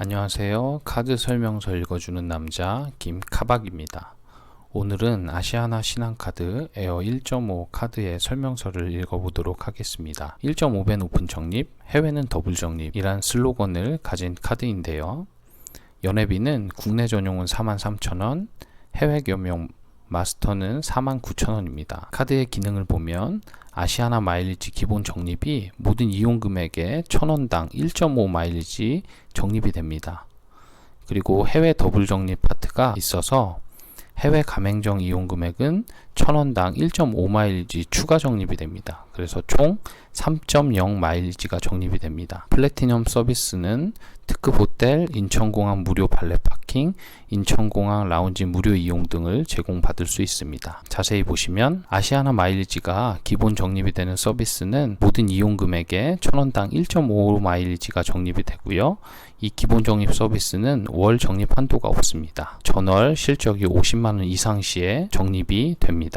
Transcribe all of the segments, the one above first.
안녕하세요. 카드 설명서 읽어주는 남자 김카박입니다. 오늘은 아시아나 신한카드 에어 1.5 카드의 설명서를 읽어보도록 하겠습니다. 1.5배 높은 적립, 해외는 더블 적립이란 슬로건을 가진 카드인데요. 연회비는 국내 전용은 43,000원, 해외 겸용 마스터는 49,000원입니다. 카드의 기능을 보면 아시아나 마일리지 기본 적립이 모든 이용 금액의 1,000원당 1.5 마일리지 적립이 됩니다. 그리고 해외 더블 적립 파트가 있어서 해외 가맹점 이용 금액은 1000원당 1.5 마일리지 추가 적립이 됩니다. 그래서 총 3.0 마일리지가 적립이 됩니다. 플래티넘 서비스는 특급 호텔, 인천공항 무료 발레 파킹, 인천공항 라운지 무료 이용 등을 제공받을 수 있습니다. 자세히 보시면 아시아나 마일리지가 기본 적립이 되는 서비스는 모든 이용 금액의 1000원당 1.5 마일리지가 적립이 되고요. 이 기본 적립 서비스는 월 적립 한도가 없습니다. 전월 실적이 50만 원 이상 시에 적립이 됩니다.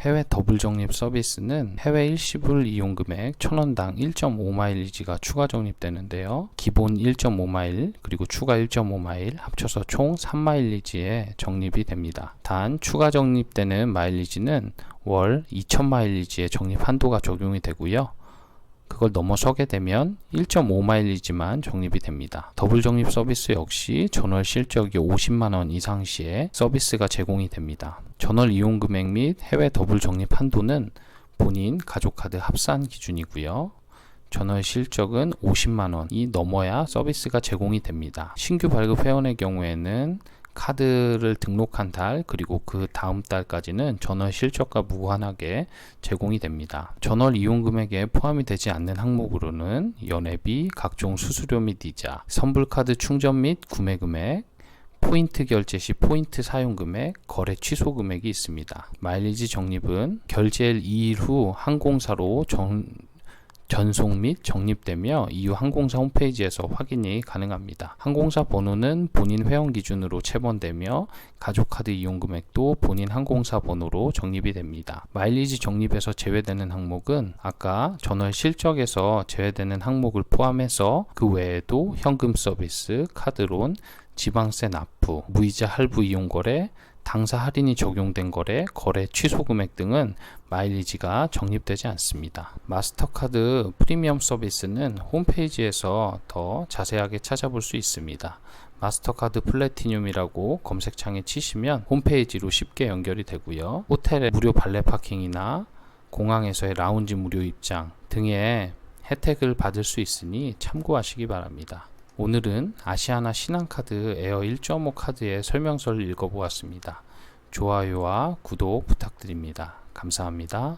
해외 더블 적립 서비스는 해외 일시불 이용 금액 1000원당 1.5 마일리지가 추가 적립되는데요. 기본 1.5 마일 그리고 추가 1.5 마일 합쳐서 총 3마일리지에 적립이 됩니다. 단 추가 적립되는 마일리지는 월 2000 마일리지의 적립 한도가 적용이 되고요. 그걸 넘어서게 되면 1.5마일리지만 적립이 됩니다. 더블 적립 서비스 역시 전월 실적이 50만원 이상 시에 서비스가 제공이 됩니다. 전월 이용 금액 및 해외 더블 적립 한도는 본인 가족카드 합산 기준이고요. 전월 실적은 50만원이 넘어야 서비스가 제공이 됩니다. 신규 발급 회원의 경우에는 카드를 등록한 달 그리고 그 다음 달까지는 전월 실적과 무관하게 제공이 됩니다. 전월 이용 금액에 포함이 되지 않는 항목으로는 연회비, 각종 수수료 및 이자, 선불카드 충전 및 구매 금액, 포인트 결제 시 포인트 사용 금액, 거래 취소 금액이 있습니다. 마일리지 적립은 결제일 2일 후 항공사로 정, 전송 및 적립되며 이후 항공사 홈페이지에서 확인이 가능합니다. 항공사 번호는 본인 회원 기준으로 체번되며 가족카드 이용 금액도 본인 항공사 번호로 적립이 됩니다. 마일리지 적립에서 제외되는 항목은 아까 전월 실적에서 제외되는 항목을 포함해서 그 외에도 현금 서비스, 카드론, 지방세 납부, 무이자 할부 이용 거래, 당사 할인이 적용된 거래, 거래 취소 금액 등은 마일리지가 적립되지 않습니다. 마스터카드 프리미엄 서비스는 홈페이지에서 더 자세하게 찾아볼 수 있습니다. 마스터카드 플래티늄이라고 검색창에 치시면 홈페이지로 쉽게 연결이 되고요. 호텔의 무료 발레 파킹이나 공항에서의 라운지 무료 입장 등의 혜택을 받을 수 있으니 참고하시기 바랍니다. 오늘은 아시아나 신한카드 에어 1.5 카드의 설명서를 읽어보았습니다. 좋아요와 구독 부탁드립니다. 감사합니다.